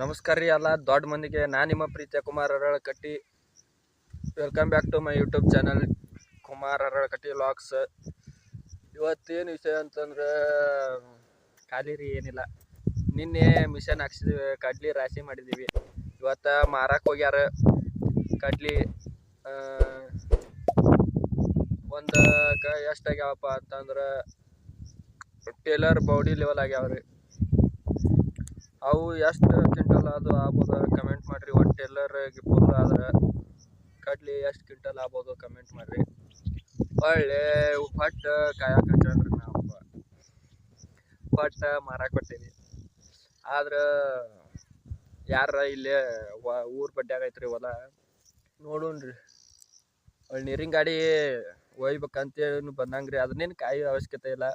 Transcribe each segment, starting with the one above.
ನಮಸ್ಕಾರ ರೀ ಎಲ್ಲ. ದೊಡ್ಡ ಮಂದಿಗೆ ನಾ ನಿಮ್ಮ ಪ್ರೀತಿಯ Kumar Aralakatti. Welcome back to my YouTube channel Kumar Aralakatti logs ಇವತ್ತೇನು ವಿಷಯ ಅಂತಂದ್ರೆ, ಖಾಲಿ ರೀ ಏನಿಲ್ಲ. ನಿನ್ನೆ ಮಿಷನ್ ಹಾಕ್ಸಿದ್ವಿ, ಕಡ್ಲಿ ರಾಶಿ ಮಾಡಿದ್ದೀವಿ ಇವತ್ತು ಮಾರಕ್ಕೆ ಹೋಗ್ಯಾರ. ಕಡ್ಲಿ ಒಂದು ಕ ಎಷ್ಟಾಗ್ಯಾವಪ್ಪ ಅಂತಂದ್ರೆ ಟೇಲರ್ ಬೌಡಿ ಲೆವೆಲ್ ಆಗ್ಯಾವ್ರಿ ಅವು ಎಷ್ಟು ಅದು ಆಗ್ಬೋದು ಕಮೆಂಟ್ ಮಾಡಿರಿ, ಒಟ್ಟು ಎಲ್ಲರಿಗೆ ಫುಲ್ ಆದ್ರೆ. ಕಡ್ಲಿ ಎಷ್ಟು ಕ್ವಿಂಟಲ್ ಆಗ್ಬೋದು ಕಮೆಂಟ್ ಮಾಡಿರಿ. ಒಳ್ಳೆ ಹೊಟ್ಟು ಕಾಯಕ್ಕೆ ಹಚ್ಚನ್ರಿ ನಾವು ಹೊಟ್ಟು ಮಾರಕ್ಕೆ ಕೊಟ್ಟೀವಿ. ಆದ್ರೆ ಯಾರ ಇಲ್ಲೇ ಊರ್ ಬಡ್ಡ್ಯಾಗ ಐತ್ರಿ ಹೊಲ. ನೋಡೋಣ್ರಿ ಒಳ್ಳೆ ನೀರಿನ ಗಾಡಿ ಒಯ್ಬೇಕಂತೇನು ಬಂದಂಗ್ರಿ. ಅದನ್ನೇನು ಕಾಯೋ ಅವಶ್ಯಕತೆ ಇಲ್ಲ.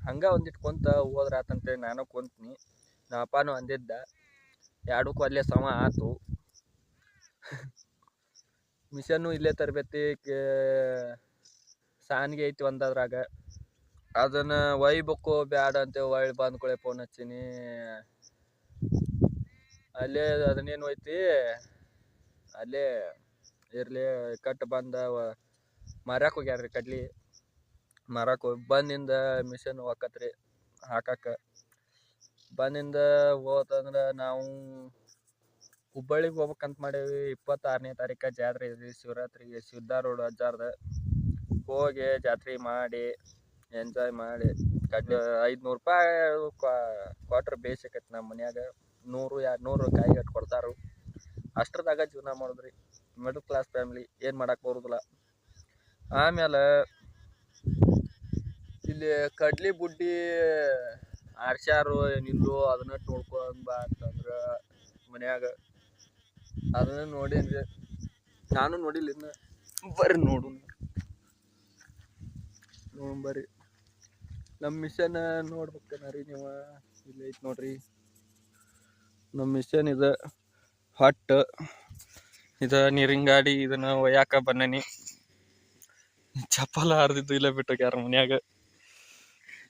ಹಂಗೆ ಒಂದಿಟ್ಕೊಂತ ಕುಂತ ಹೋದ್ರ ನಾನು ಕುಂತೀನಿ. ನಮ್ಮ ಅಪ್ಪನೂ ಅಂದಿದ್ದ. ಎರಡಕ್ಕೂ ಅಲ್ಲೇ ಸಮ ಆತು. ಮಿಷನ್ನು ಇಲ್ಲೇ ತರಬೇತಿ ಸಾನ್ಗೆ ಐತಿ ಒಂದದ್ರಾಗ. ಅದನ್ನ ಒಯ್ಬೇಕು ಬ್ಯಾಡ ಅಂತ ಒಳ್ಳೆ ಬಂದ್ಕೊಳೆ ಫೋನ್ ಹಚ್ಚೀನಿ. ಅಲ್ಲೇ ಅದನ್ನೇನು ಐತಿ ಅಲ್ಲೇ ಇರಲಿ ಕಟ್ ಬಂದ ಮರಕ್ಕೆ ಹೋಗ್ಯಾರ್ರಿ ಕಡ್ಲಿ. ಮರಕ್ಕೆ ಹೋಗಿ ಬಂದಿಂದ ಮಿಷನ್ ಹೊಕ್ಕತ್ರಿ ಹಾಕಕ್ಕೆ ಬಂದಿಂದ ಹೋತಂದ್ರೆ ನಾವು ಹುಬ್ಬಳ್ಳಿಗೆ ಹೋಗ್ಬೇಕಂತ ಮಾಡೇವಿ. ಇಪ್ಪತ್ತಾರನೇ ತಾರೀಕು ಜಾತ್ರೆ ಇದೆ. ಶಿವರಾತ್ರಿಗೆ ಸಿದ್ಧ ರೋಡ್ ಅಜ್ಜಾರ್ದ. ಹೋಗಿ ಜಾತ್ರೆ ಮಾಡಿ ಎಂಜಾಯ್ ಮಾಡಿ, ಕಡ್ಲಿ ಐದುನೂರು ರೂಪಾಯಿ ಕ್ವಾಟ್ರ್ ಬೇಸಿಕೈತಿ ನಮ್ಮ ಮನ್ಯಾಗ. ನೂರು ಎರಡು ನೂರು ಕಾಯಿ ಕಟ್ಟು ಕೊಡ್ತಾರು. ಅಷ್ಟ್ರದಾಗ ಜೀವನ ಮಾಡಿದ್ರಿ. ಮಿಡಲ್ ಕ್ಲಾಸ್ ಫ್ಯಾಮಿಲಿ ಏನು ಮಾಡಕ್ಕೆ ಬರೋದಿಲ್ಲ. ಆಮೇಲೆ ಇಲ್ಲಿ ಕಡ್ಲಿ ಬುಡ್ಡಿ ಆರ್ಸ್ಯಾರು ನಿಲ್ಲು ಅದನ್ನ ನೋಡ್ಕೊಂಡ್ ಬಾ ಅಂತಂದ್ರೆ ಮನ್ಯಾಗ. ಅದನ್ನ ನೋಡೀನಿ ನಾನು ನೋಡಿಲ್ಲ ಇನ್ನ ಬರ್ರಿ ನೋಡು ನೋಡ್ ಬರ್ರಿ. ನಮ್ಮ ಮಿಷನ್ ನೋಡ್ಬೇಕನ ರೀ ನೀವು? ಇಲ್ಲಿ ಐತಿ ನೋಡ್ರಿ. ನಮ್ಮ ಮಿಷನ್ ಇದೆ ಹೊಟ್ಟ ಇದು ನೀರಿನ ಗಾಡಿ ಇದನ್ನ ಒಯ್ಯಾಕ ಬನ್ನನಿ ಚಪ್ಪಲ ಹರಿದಿದ್ದು ಇಲ್ಲ ಬಿಟ್ಟೋಗ್ಯಾರ ಮನ್ಯಾಗ.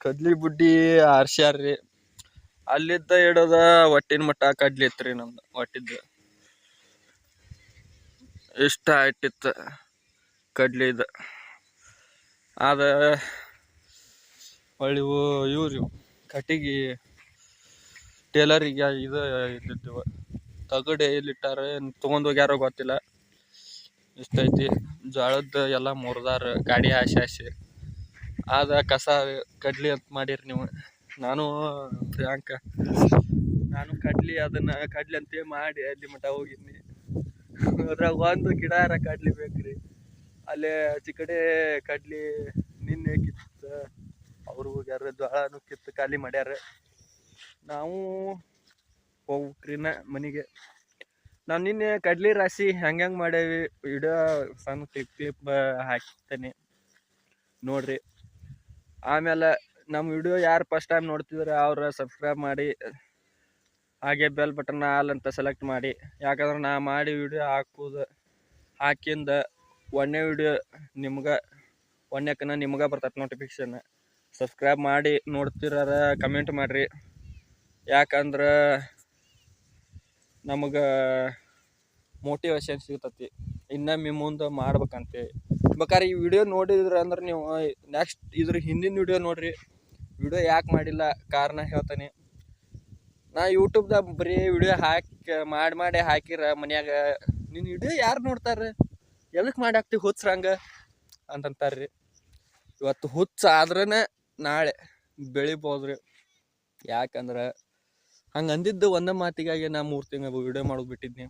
ಕಡ್ಲಿ ಬುಡ್ಡಿ ಆರ್ಸ್ಯಾರ್ರಿ ಅಲ್ಲಿದ್ದ ಇಡೋದ ಒಟ್ಟಿನ ಮಟ್ಟ ಕಡ್ಲಿ ಇತ್ರಿ ನಮ್ದು ಒಟ್ಟಿದ್ದು ಇಷ್ಟ ಆಯ್ತಿತ್ತು ಕಡ್ಲಿ ಆದ ಹೊಳ್ಳಿ ಇವ್ರಿ ಕಟ್ಟಿಗೆ ಟೇಲರಿಗೆ ಇದು ಇದ್ದಿದ್ದು ತಗಡೆ ಎಲ್ಲಿಟ್ಟಾರ ತೊಗೊಂಡು ಹೋಗ್ಯಾರೋ ಗೊತ್ತಿಲ್ಲ. ಇಷ್ಟೈತಿ ಜೋಳದ ಎಲ್ಲ ಮುರಿದಾರ, ಗಾಡಿ ಆಸೆ ಆಸೆ ಆದ ಕಸ ಕಡ್ಲಿ ಅಂತ ಮಾಡಿರಿ ನೀವು. ನಾನು ಪ್ರಿಯಾಂಕ. ನಾನು ಕಡ್ಲಿ ಅದನ್ನ ಕಡ್ಲಿ ಅಂತೇ ಮಾಡಿ ಅಲ್ಲಿ ಮಟ ಹೋಗಿದ್ನಿ. ಅದ್ರಾಗ ಒಂದು ಗಿಡಾರ ಕಡ್ಲಿ ಬೇಕ್ರಿ. ಅಲ್ಲೇ ಚಿಕಡೆ ಕಡೆ ಕಡ್ಲಿ ನಿನ್ನೆ ಕಿತ್ತ, ಅವ್ರು ಹೋಗ್ಯಾರ ಜ್ವಾಳನು ಕಿತ್ತು ಖಾಲಿ ಮಾಡ್ಯಾರ. ನಾವು ಹೋಗ್ಬೇಕ್ರಿನ ಮನೆಗೆ. ನಾನು ನಿನ್ನೆ ಕಡ್ಲಿ ರಾಶಿ ಹೆಂಗೆ ಹೆಂಗೆ ಮಾಡೇವಿ ವಿಡಿಯೋ ಸಣ್ಣ ಕ್ಲಿಪ್ ಕ್ಲಿಪ್ ಹಾಕ್ತೇನೆ. ನೋಡ್ರಿ. ಆಮೇಲೆ ನಮ್ಮ ವಿಡಿಯೋ ಯಾರು ಫಸ್ಟ್ ಟೈಮ್ ನೋಡ್ತಿದ್ರೆ ಅವ್ರು ಸಬ್ಸ್ಕ್ರೈಬ್ ಮಾಡಿ, ಹಾಗೆ ಬೆಲ್ ಬಟನ್ ಆಲ್ ಅಂತ ಸೆಲೆಕ್ಟ್ ಮಾಡಿ. ಯಾಕಂದ್ರೆ ನಾ ಮಾಡಿ ವಿಡಿಯೋ ಹಾಕೋದು, ಹಾಕಿಂದ ಒಂದೇ ವಿಡಿಯೋ ನಿಮ್ಗೆ ಒಂದೇಕನ ನಿಮ್ಗೆ ಬರ್ತೈತೆ ನೋಟಿಫಿಕೇಶನ್ ಸಬ್ಸ್ಕ್ರೈಬ್ ಮಾಡಿ ನೋಡ್ತಿರಾರ ಕಮೆಂಟ್ ಮಾಡಿರಿ. ಯಾಕಂದ್ರೆ ನಮಗೆ ಮೋಟಿವೇಶನ್ ಸಿಗ್ತತಿ. ಇನ್ನೊಮ್ಮೆ ಮುಂದೆ ಮಾಡ್ಬೇಕಂತೆ. ಬೇಕಾದ್ರೆ ಈ ವಿಡಿಯೋ ನೋಡಿದ್ರೆ ಅಂದ್ರೆ ನೀವು ನೆಕ್ಸ್ಟ್ ಇದ್ರ ಹಿಂದಿನ ವಿಡಿಯೋ ನೋಡ್ರಿ. ವಿಡಿಯೋ ಯಾಕೆ ಮಾಡಿಲ್ಲ, ಕಾರಣ ಹೇಳ್ತೇನೆ. ನಾ ಯೂಟ್ಯೂಬ್ದಾಗ ಬರೀ ವಿಡಿಯೋ ಹಾಕಿ, ಮಾಡಿ ಮಾಡಿ ಹಾಕಿರ ಮನ್ಯಾಗ ನಿನ್ನ ವಿಡಿಯೋ ಯಾರು ನೋಡ್ತಾರೆ? ಎದಕ್ಕೆ ಮಾಡಿ ಹಾಕ್ತಿ ಹುಚ್ಚರಂಗ ಅಂತಂತಾರ್ರಿ. ಇವತ್ತು ಹುಚ್ಚ ಆದ್ರೇ ನಾಳೆ ಬೆಳಿಬೋದ್ರಿ. ಯಾಕಂದ್ರೆ ಹಂಗೆ ಅಂದಿದ್ದು ಒಂದೇ ಮಾತಿಗಾಗಿ ನಾ ಮೂರು ತಿಂಗಳು ವಿಡಿಯೋ ಮಾಡೋದು ಬಿಟ್ಟಿದ್ನಿ.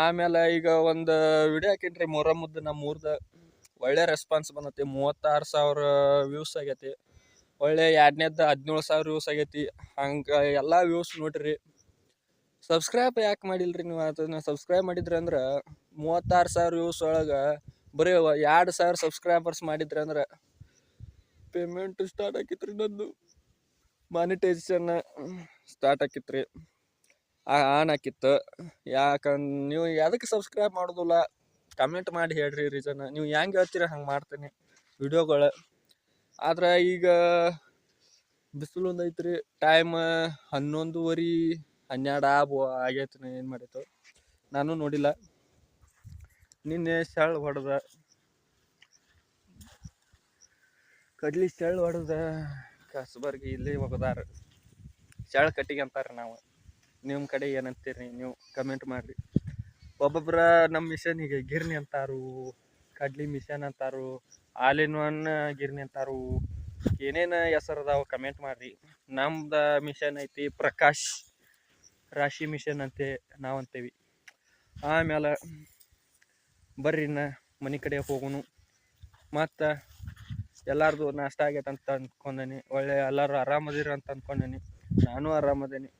ಆಮೇಲೆ ಈಗ ಒಂದು ವಿಡಿಯೋ ಹಾಕಿನ್ರಿ ಮೊರಮ್ಮದ್ದು ನಮ್ಮ ಊರ್ದ ಒಳ್ಳೆ ರೆಸ್ಪಾನ್ಸ್ ಬಂದೈತಿ. ಮೂವತ್ತಾರು ಸಾವಿರ ವ್ಯೂಸ್ ಆಗೈತಿ. ಒಳ್ಳೆ ಎರಡನೇದ್ದು ಹದಿನೇಳು ಸಾವಿರ ವ್ಯೂಸ್ ಆಗೈತಿ. ಹಂಗೆ ಎಲ್ಲ ವ್ಯೂಸ್ ನೋಡ್ರಿ. ಸಬ್ಸ್ಕ್ರೈಬ್ ಯಾಕೆ ಮಾಡಿಲ್ರಿ ನೀವು? ಅದನ್ನು ಸಬ್ಸ್ಕ್ರೈಬ್ ಮಾಡಿದ್ರಿ ಅಂದ್ರೆ ಮೂವತ್ತಾರು ಸಾವಿರ ವ್ಯೂಸ್ ಒಳಗೆ ಬರೀ ಎರಡು ಸಾವಿರ ಸಬ್ಸ್ಕ್ರೈಬರ್ಸ್ ಮಾಡಿದ್ರಿ ಅಂದ್ರೆ ಪೇಮೆಂಟ್ ಸ್ಟಾರ್ಟ್ ಆಕಿತ್ರಿ ನಂದು. ಮಾನಿಟೈಸೇಷನ್ ಸ್ಟಾರ್ಟ್ ಆಕಿತ್ರಿ ಆನ್ ಆಕಿತ್ತು ಯಾಕಂದ್ ನೀವು ಎದಕ್ಕೆ ಸಬ್ಸ್ಕ್ರೈಬ್ ಮಾಡೋದಿಲ್ಲ ಕಮೆಂಟ್ ಮಾಡಿ ಹೇಳ್ರಿ ರೀಸನ್ ನೀವು ಹೆಂಗೆ ಹೇಳ್ತೀರ ಹಂಗೆ ಮಾಡ್ತೀನಿ ವಿಡಿಯೋಗಳು ಆದ್ರೆ ಈಗ ಬಿಸಿಲು ಒಂದು ಐತ್ರಿ ಟೈಮ್ ಹನ್ನೊಂದುವರೆ ಹನ್ನೆರಡು ಆಬು, ಆಗೈತೆ ಏನು ಮಾಡಿತ್ತು ನಾನು ನೋಡಿಲ್ಲ. ನಿನ್ನೆ ಸೆಳ್ ಹೊಡೆದ. ಕಡ್ಲಿ ಸೆಳ್ ಹೊಡೆದ, ಕಸಬರ್ಗಿ ಇಲ್ಲಿ ಹೋಗದಾರ ಸೆಳ್ ಕಟ್ಟಿಗೆ ಅಂತಾರೆ ನಾವು. ನಿಮ್ಮ ಕಡೆ ಏನಂತೀರಿ ನೀವು ಕಮೆಂಟ್ ಮಾಡಿರಿ. ಒಬ್ಬೊಬ್ರ ನಮ್ಮ ಮಿಷನಿಗೆ ಗಿರ್ನಿ ಅಂತಾರು, ಕಡ್ಲಿ ಮಿಷನ್ ಅಂತಾರು ಆಲ್ ಇನ್ ಒನ್ ಗಿರ್ನಿ ಅಂತಾರು, ಏನೇನು ಹೆಸರು ಅದಾವ ಕಮೆಂಟ್ ಮಾಡಿರಿ. ನಮ್ದು ಮಿಷನ್ ಐತಿ ಪ್ರಕಾಶ್, ರಾಶಿ ಮಿಷನ್ ಅಂತೆ ನಾವು ಅಂತೇವಿ. ಆಮೇಲೆ ಬರ್ರಿ ನಾ ಮನೆ ಕಡೆ ಹೋಗೋನು. ಮತ್ತು ಎಲ್ಲರದು ನಾಷ್ಟ ಆಗೈತೆ ಅಂತ ಅಂದ್ಕೊಂಡೇನಿ ಒಳ್ಳೆ ಎಲ್ಲರೂ ಆರಾಮದಿರ ಅಂತ ಅಂದ್ಕೊಂಡೇನಿ ನಾನು ಆರಾಮದೇನಿ.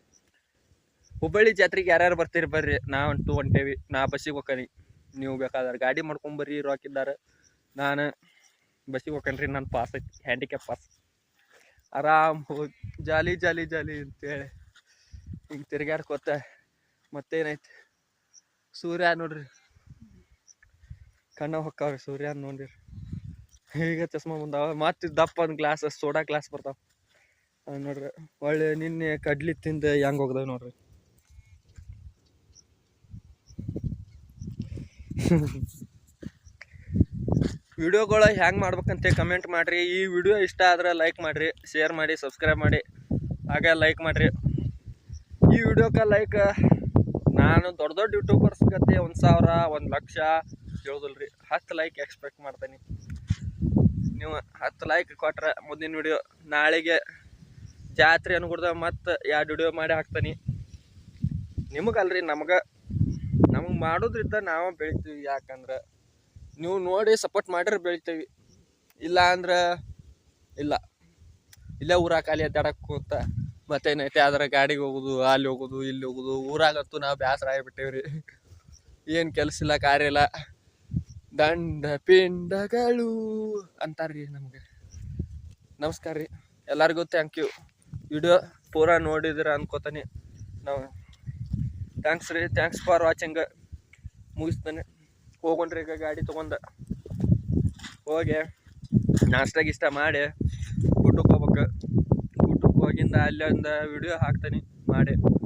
ಹುಬ್ಬಳ್ಳಿ ಜಾತ್ರೆಗೆ ಯಾರ್ಯಾರು ಬರ್ತೀರಿ ಬರ್ರಿ. ನಾ ಅಂತೂ ಹೊಂಟೇವಿ. ನಾ ಬಸ್ಸಿಗೆ ಹೋಗ್ಕನಿ ನೀವು ಬೇಕಾದ್ರೆ ಗಾಡಿ ಮಾಡ್ಕೊಂಬರ್ರಿ ರೊಕ್ಕಿದ್ದಾರೆ ನಾನು ಬಸ್ಸಿಗೆ ಹೋಗ್ಕನ್ರಿ ನನ್ನ ಪಾಸ್ ಐತಿ. ಹ್ಯಾಂಡಿಕ್ಯಾಪ್ ಪಾಸ್ ಆರಾಮ್ ಹೋಗಿ. ಜಾಲಿ ಜಾಲಿ ಜಾಲಿ ಅಂತೇಳಿ ಹಿಂಗೆ ತಿರ್ಗಾಡ್ಕೋತ ಮತ್ತೇನೈತಿ? ಸೂರ್ಯ ನೋಡ್ರಿ. ಕಣ್ಣ ಹೊಕ್ಕಾವ್ರಿ ಸೂರ್ಯ ನೋಡಿರಿ. ಈಗ ಚಸ್ಮಾ ಬಂದಾವ. ಮತ್ತೆ ದಪ್ಪ ಒಂದು ಗ್ಲಾಸ್ ಸೋಡಾ ಗ್ಲಾಸ್ ಬರ್ತಾವ. ನೋಡ್ರಿ. ಒಳ್ಳೆ ನಿನ್ನೆ ಕಡ್ಲಿ ತಿಂದು ಹೆಂಗ್ ಹೋಗ್ದಾವ ನೋಡ್ರಿ. ವಿಡಿಯೋಗಳು ಹ್ಯಾಂಗೆ ಮಾಡ್ಬೇಕಂತ ಕಮೆಂಟ್ ಮಾಡಿರಿ. ಈ ವಿಡಿಯೋ ಇಷ್ಟ ಆದ್ರೆ ಲೈಕ್ ಮಾಡಿರಿ ಶೇರ್ ಮಾಡಿ ಸಬ್ಸ್ಕ್ರೈಬ್ ಮಾಡಿ. ಹಾಗೆ ಲೈಕ್ ಮಾಡಿರಿ. ಈ ವಿಡಿಯೋಕ್ಕೆ ಲೈಕ್ ನಾನು ದೊಡ್ಡ ದೊಡ್ಡ ಯೂಟ್ಯೂಬರ್ಸ್ ಕತೆ ಒಂದು ಸಾವಿರ, ಒಂದು ಲಕ್ಷ ಹೇಳೋದಿಲ್ರಿ ಹತ್ತು ಲೈಕ್ ಎಕ್ಸ್ಪೆಕ್ಟ್ ಮಾಡ್ತೀನಿ. ನೀವು ಹತ್ತು ಲೈಕ್ ಕೊಟ್ರೆ ಮುಂದಿನ ವಿಡಿಯೋ ನಾಳೆಗೆ ಜಾತ್ರೆ ಅನ್ಕೊಡ್ದ ಮತ್ತೆ ಎರಡು ವಿಡಿಯೋ ಮಾಡಿ ಹಾಕ್ತೀನಿ. ನಿಮಗಲ್ರಿ ನಮ್ಗೆ ನಮಗೆ ಮಾಡೋದ್ರಿಂದ ನಾವು ಬೆಳಿತೀವಿ. ಯಾಕಂದ್ರೆ ನೀವು ನೋಡಿ ಸಪೋರ್ಟ್ ಮಾಡಿದ್ರೆ ಬೆಳಿತೀವಿ. ಇಲ್ಲ ಅಂದ್ರೆ ಇಲ್ಲ. ಇಲ್ಲೇ ಊರಾಗ ಖಾಲಿ ಅಡ್ಡಾಡಕ್ಕೆ ಕೂತ ಮತ್ತೇನೈತೆ? ಅದರ ಗಾಡಿಗೆ ಹೋಗೋದು, ಅಲ್ಲಿ ಹೋಗೋದು, ಇಲ್ಲಿ ಹೋಗೋದು, ಊರಾಗಂತೂ ನಾವು ಬೇಸರ ಆಗಿಬಿಟ್ಟೇವ್ರಿ. ಏನು ಕೆಲಸ ಇಲ್ಲ, ಕಾರ್ಯ ಇಲ್ಲ. ದಂಡ, ಪಿಂಡಗಳು ಅಂತಾರ್ರಿ ನಮಗೆ. ನಮಸ್ಕಾರ ರೀ. ಎಲ್ಲರಿಗೂ ಥ್ಯಾಂಕ್ ಯು ವಿಡಿಯೋ ಪೂರಾ ನೋಡಿದ್ರೆ ಅನ್ಕೋತಾನೆ. ನಾವು ಥ್ಯಾಂಕ್ಸ್ ರೀ. ಥ್ಯಾಂಕ್ಸ್ ಫಾರ್ ವಾಚಿಂಗ್ ಮುಗಿಸ್ತಾನೆ. ಹೋಗೊಂಡ್ರೆ ಈಗ ಗಾಡಿ ತೊಗೊಂಡ. ಹೋಗಿ. ನಾಷ್ಟ ಗಿಷ್ಟ ಮಾಡಿ. ಊಟಕ್ಕೆ ಹೋಗ್ಬೇಕು. ಊಟಕ್ಕೆ ಹೋಗಿಂದ ಅಲ್ಲೊಂದು ವಿಡಿಯೋ ಹಾಕ್ತಾನೆ, ಮಾಡಿ.